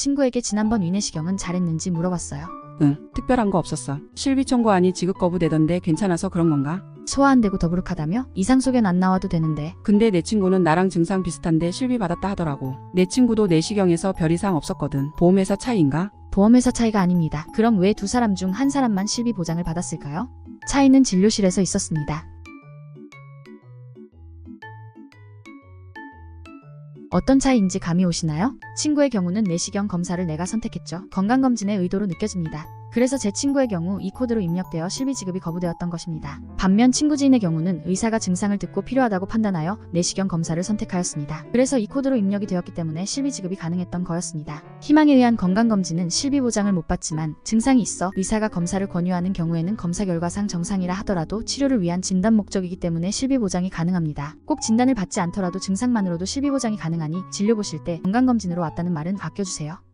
친구에게 지난번 위내시경은 잘했는지 물어봤어요. 응, 특별한 거 없었어. 실비 청구안이 지급 거부되던데 괜찮아서 그런 건가? 소화 안 되고 더부룩하다며? 이상 소견 안 나와도 되는데. 근데 내 친구는 나랑 증상 비슷한데 실비 받았다 하더라고. 내 친구도 내시경에서 별 이상 없었거든. 보험회사 차이인가? 보험회사 차이가 아닙니다. 그럼 왜 두 사람 중 한 사람만 실비 보장을 받았을까요? 차이는 진료실에서 있었습니다. 어떤 차이인지 감이 오시나요? 친구의 경우는 내시경 검사를 내가 선택했죠. 건강검진의 의도로 느껴집니다. 그래서 제 친구의 경우 이 코드로 입력되어 실비 지급이 거부되었던 것입니다. 반면 친구 지인의 경우는 의사가 증상을 듣고 필요하다고 판단하여 내시경 검사를 선택하였습니다. 그래서 이 코드로 입력이 되었기 때문에 실비 지급이 가능했던 거였습니다. 희망에 의한 건강검진은 실비 보장을 못 받지만 증상이 있어 의사가 검사를 권유하는 경우에는 검사 결과상 정상이라 하더라도 치료를 위한 진단 목적이기 때문에 실비 보장이 가능합니다. 꼭 진단을 받지 않더라도 증상만으로도 실비 보장이 가능하니 진료 보실 때 건강검진으로 왔다는 말은 아껴주세요.